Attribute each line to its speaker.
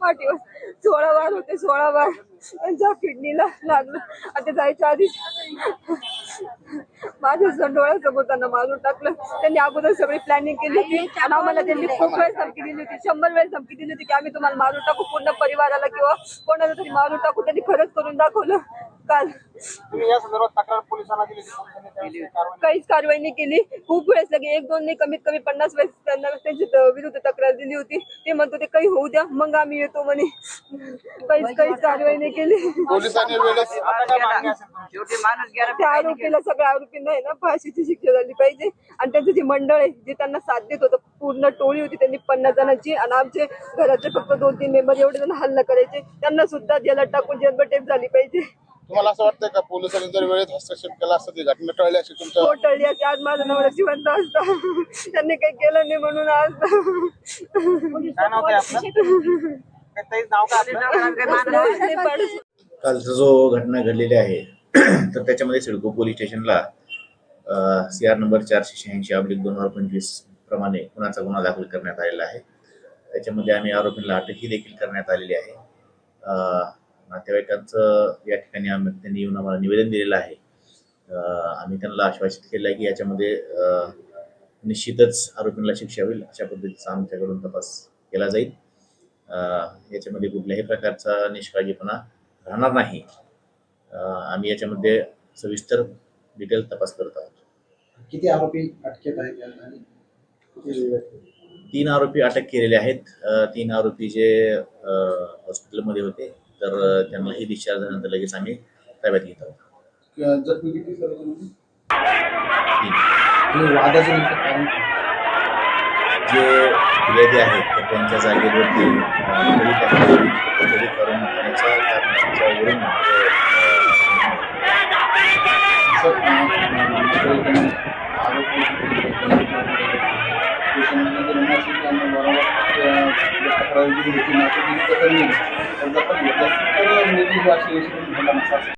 Speaker 1: पाठीवर सोळा वार होते सोळा वार त्यांच्या किडनीला लागलं. आता जायच्या आधी माझ्या डोळ्यासमोर त्यांना मारून टाकलं. त्यांनी अगोदर सगळी प्लॅनिंग केली होती. आणि आम्हाला त्यांनी खूप वेळेस धमकी दिली होती. शंभर वेळेस धमकी दिली होती की आम्ही तुम्हाला मारून टाकू पूर्ण परिवाराला किंवा कोणाला तरी मारून टाकू. त्यांनी खरंच करून दाखवलं. काल.
Speaker 2: तुम्ही या संदर्भात तक्रार पोलिसांना दिली होती. पोलिसांनी त्यावेळेस काही कारवाई
Speaker 1: काहीच कारवाई नाही केली. खूप वेळेस लगे एक दोन नाही कमीत कमी पन्नास वेळेस त्यांना त्यांची त- विरुद्ध तक्रार दिली होती. ते म्हणतो ते काही होऊ द्या मग आम्ही येतो म्हणे. काहीच काहीच कारवाई नाही केली.
Speaker 3: पोलिसांनी वेळेस
Speaker 2: आता काय मागणी असेल तुमची?
Speaker 4: शेवटी माणूस गेला
Speaker 1: त्या आरोपीला सगळ्या आरोपींना आहे ना फाशीची शिक्षा झाली पाहिजे. आणि त्यांचं जे मंडळ आहे जे त्यांना साथ देत होतं पूर्ण टोळी होती त्यांनी पन्नास जणांची. आणि आमचे घराचे फक्त दोन तीन मेंबर एवढे जण हल्ला करायचे. त्यांना सुद्धा जेलात टाकून जन्मटेप झाली पाहिजे.
Speaker 3: तुम्हाला असं वाटतंय का पोलिसांनी जर वेळेत हस्तक्षेप केला असता ती घटना टळली अशी तुमच्या?
Speaker 1: तो टळली असती. आज माझा नवरा जिवंत असता. त्यांनी काही केलं नाही म्हणून आज.
Speaker 2: काय नाव काय आपलं? काय ताईच नाव काय आपलं?
Speaker 1: नाही पाडू
Speaker 5: कालचा जो घटना घडलेली आहे तर त्याच्यामध्ये सिडको पोलीस स्टेशनला सी आर नंबर चारशे शहाऐंशी अब्लिक दोन हजार पंचवीस प्रमाणे गुन्ह्याचा गुन्हा दाखल करण्यात आलेला आहे. त्याच्यामध्ये आम्ही आरोपींना अटकही देखील करण्यात आलेली आहे. अं, नातेवाईकांचं या ठिकाणी आम्ही त्यांनी येऊन आम्हाला निवेदन दिलेलं आहे. आम्ही त्यांना आश्वासित केलं आहे की याच्यामध्ये निश्चितच आरोपींना शिक्षा होईल अशा पद्धतीचा आमच्याकडून तपास केला जाईल. याच्यामध्ये कुठल्याही प्रकारचा निष्काळजीपणा राहणार नाही. आम्ही याच्यामध्ये सविस्तर डिटेल तपास करत आहोत.
Speaker 6: किती आरोपी अटकेत आहेत?
Speaker 5: तीन आरोपी अटक केलेले आहेत. तीन आरोपी जे हॉस्पिटलमध्ये होते तर अं, त्यांनाही डिस्चार्ज झाल्यानंतर लगेच आम्ही ताब्यात घेत आहोत.
Speaker 6: किंवा जखमी किती सर तुम्ही?
Speaker 5: तीन.
Speaker 6: आणि वादाचं नेमकं कारण
Speaker 5: जे फिर्यादी आहेत तर त्यांच्या जागेवरती
Speaker 6: सर, आरोपी तक्रार दिली होती मात्र तिने दखल नाही तर दखल घेतली असती तर